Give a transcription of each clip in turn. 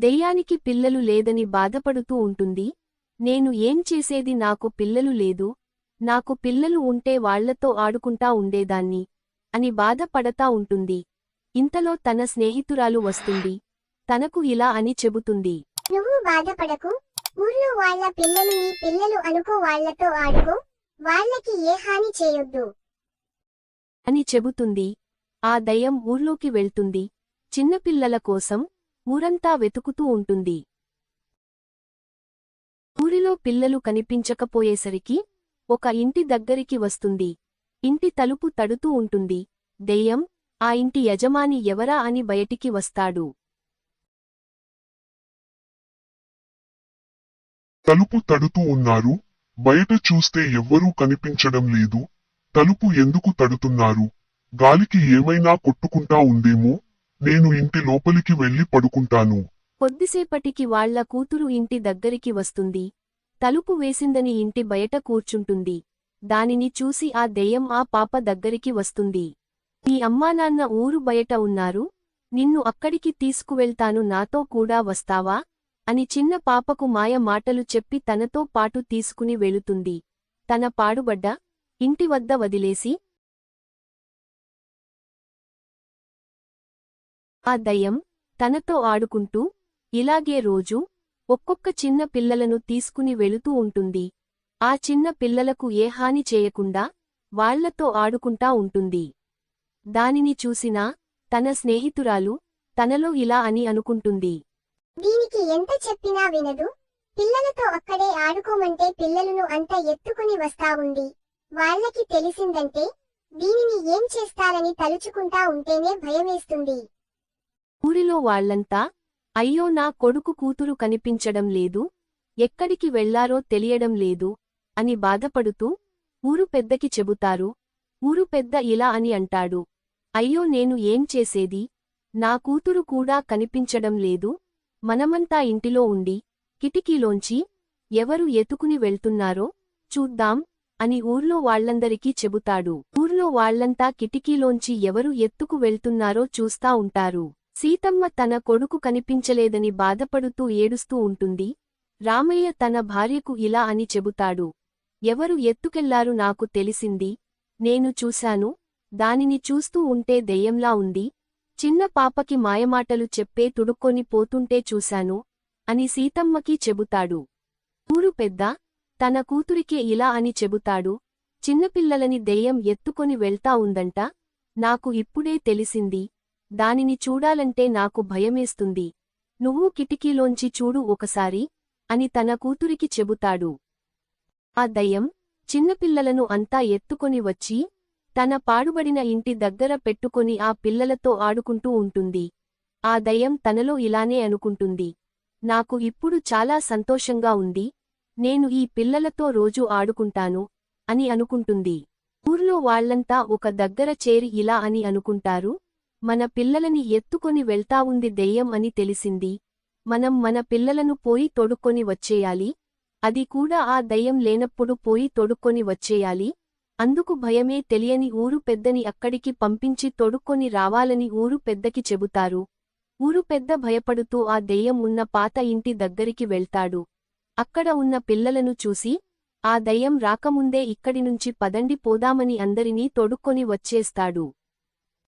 దెయ్యానికి పిల్లలు లేదని బాధపడుతూ ఉంటుంది. నేను ఏం చేసేది నాకు పిల్లలు లేదు. నాకు పిల్లలు ఉంటే వాళ్ళతో ఆడుకుంటా ఉండేదాన్ని అని బాధపడతా ఉంటుంది. ఇంతలో తన స్నేహితురాలు వస్తుంది. తనకు ఇలా అని చెబుతుంది. నువ్వు బాధపడకు. ఊర్లో వాళ్ళ పిల్లలు నీ పిల్లలు అనుకో వాళ్ళతో ఆడుకో. వాళ్ళకి ఏ హాని చేయొద్దు. అని చెబుతుంది. ఆ దయ్యం ఊర్లోకి వెళ్తుంది. చిన్నపిల్లల కోసం ఊరంతా వెతుకుతూ ఉంటుంది. ఊరిలో పిల్లలు కనిపించకపోయేసరికి ఒక ఇంటి దగ్గరికి వస్తుంది. ఇంటి తలుపు తడుతూ ఉంటుంది. దెయ్యం ఆ ఇంటి యజమాని ఎవరా అని బయటికి వస్తాడు. తలుపు తడుతూ ఉన్నారు. బయట చూస్తే ఎవ్వరూ కనిపించడం లేదు. తలుపు ఎందుకు తడుతున్నారు? గాలికి ఏమైనా కొట్టుకుంటా ఉందేమో? నేను ఇంటి లోపలికి వెళ్ళి పడుకుంటాను. కొద్దిసేపటికి వాళ్ళ కూతురు ఇంటి దగ్గరికి వస్తుంది. తలుపు వేసిందని ఇంటి బయట కూర్చుంటుంది. దానిని చూసి ఆ దెయ్యం ఆ పాప దగ్గరికి వస్తుంది. నీ అమ్మానాన్న ఊరు బయట ఉన్నారు. నిన్ను అక్కడికి తీసుకువెళ్తాను. నాతో కూడా వస్తావా? అని చిన్న పాపకు మాయ మాటలు చెప్పి తనతో పాటు తీసుకుని వెళుతుంది. తన పాడుబడ్డ ఇంటి వద్ద వదిలేసి ఆ దయ్యం తనతో ఆడుకుంటూ ఇలాగే రోజు ఒక్కొక్క చిన్న పిల్లలను తీసుకుని వెళుతూ ఉంటుంది. ఆ చిన్న పిల్లలకు ఏ హాని చేయకుండా వాళ్ళతో ఆడుకుంటా ఉంటుంది. దానిని చూసినా తన స్నేహితురాలు తనలో ఇలా అని అనుకుంటుంది. దీనికి ఎంత చెప్పినా వినదు. పిల్లలతో అక్కడే ఆడుకోమంటే పిల్లలను అంత ఎత్తుకుని వస్తావుండి వాళ్ళకి తెలిసిందంటే దీనిని ఏం చేస్తారని తలుచుకుంటా ఉంటేనే భయమేస్తుంది. ఊరిలో వాళ్ళంతా అయ్యో నా కొడుకు కూతురు కనిపించడం లేదు ఎక్కడికి వెళ్ళారో తెలియడం లేదు అని బాధపడుతూ ఊరు పెద్దకి చెబుతారు ఊరు పెద్ద ఇలా అని అంటాడు అయ్యో నేను ఏం చేసేది నా కూతురు కూడా కనిపించడం లేదు మనమంతా ఇంటిలో ఉండి కిటికీలోంచి ఎవరు ఎతుకుని వెళ్తున్నారో చూద్దాం అని ఊర్లో వాళ్ళందరికీ చెబుతాడు ఊర్లో వాళ్ళంతా కిటికీలోంచి ఎవరు ఎత్తుకు వెళ్తున్నారో చూస్తా ఉంటారు. సీతమ్మ తన కొడుకు కనిపించలేదని బాధపడుతూ ఏడుస్తూ ఉంటుంది. రామయ్య తన భార్యకు ఇలా అని చెబుతాడు. ఎవరు ఎత్తుకెళ్ళారు నాకు తెలిసింది. నేను చూశాను. దానిని చూస్తూ ఉంటే దెయ్యంలా ఉంది. చిన్న పాపకి మాయమాటలు చెప్పే తుడుక్కొని పోతుంటే చూశాను అని సీతమ్మకి చెబుతాడు. ఊరు పెద్ద. తన కూతురికే ఇలా అని చెబుతాడు. చిన్నపిల్లలని దెయ్యం ఎత్తుకొని వెళ్తా ఉందంట. నాకు ఇప్పుడే తెలిసింది. దానిని చూడాలంటే నాకు భయమేస్తుంది. నువ్వు కిటికీలోంచి చూడు ఒకసారి అని తన కూతురికి చెబుతాడు. ఆ దయ్యం చిన్నపిల్లలను అంతా ఎత్తుకొని వచ్చి తన పాడుబడిన ఇంటి దగ్గర పెట్టుకొని ఆ పిల్లలతో ఆడుకుంటూ ఉంటుంది. ఆ దయ్యం తనలో ఇలానే అనుకుంటుంది. నాకు ఇప్పుడు చాలా సంతోషంగా ఉంది నేను ఈ పిల్లలతో రోజూ ఆడుకుంటాను అని అనుకుంటుంది. ఊర్లో వాళ్ళంతా ఒక దగ్గర చేరి ఇలా అని అనుకుంటారు మన పిల్లలని ఎత్తుకొని వెళ్తావుంది దెయ్యం అని తెలిసింది. మనం మన పిల్లలను పోయి తొడుక్కొని వచ్చేయాలి. అది కూడా ఆ దయ్యం లేనప్పుడు పోయి తొడుక్కొని వచ్చేయాలి. అందుకు భయమే తెలియని ఊరు పెద్దని అక్కడికి పంపించి తొడుక్కొని రావాలని ఊరు పెద్దకి చెబుతారు. ఊరు పెద్ద భయపడుతూ ఆ దెయ్యం ఉన్న పాత ఇంటి దగ్గరికి వెళ్తాడు. అక్కడ ఉన్న పిల్లలను చూసి ఆ దయ్యం రాకముందే ఇక్కడి నుంచి పదండి పోదామని అందరినీ తొడుక్కొని వచ్చేస్తాడు.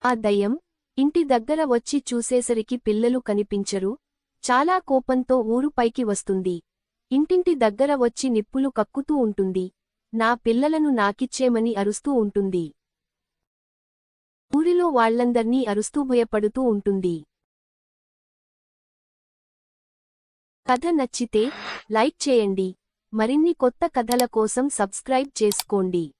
ఆ దయ్యం ఇంటి దగ్గర వచ్చి చూసేసరికి పిల్లలు కనిపించరు. చాలా కోపంతో ఊరు పైకి వస్తుంది. ఇంటింటి దగ్గర వచ్చి నిప్పులు కక్కుతూ ఉంటుంది. నా పిల్లలను నాకిచ్చేమని అరుస్తూ ఉంటుంది. ఊరిలో వాళ్ళందర్నీ అరుస్తూ భయపడుతూ ఉంటుంది. కథ నచ్చితే లైక్ చేయండి. మరిన్ని కొత్త కథల కోసం సబ్స్క్రైబ్ చేసుకోండి.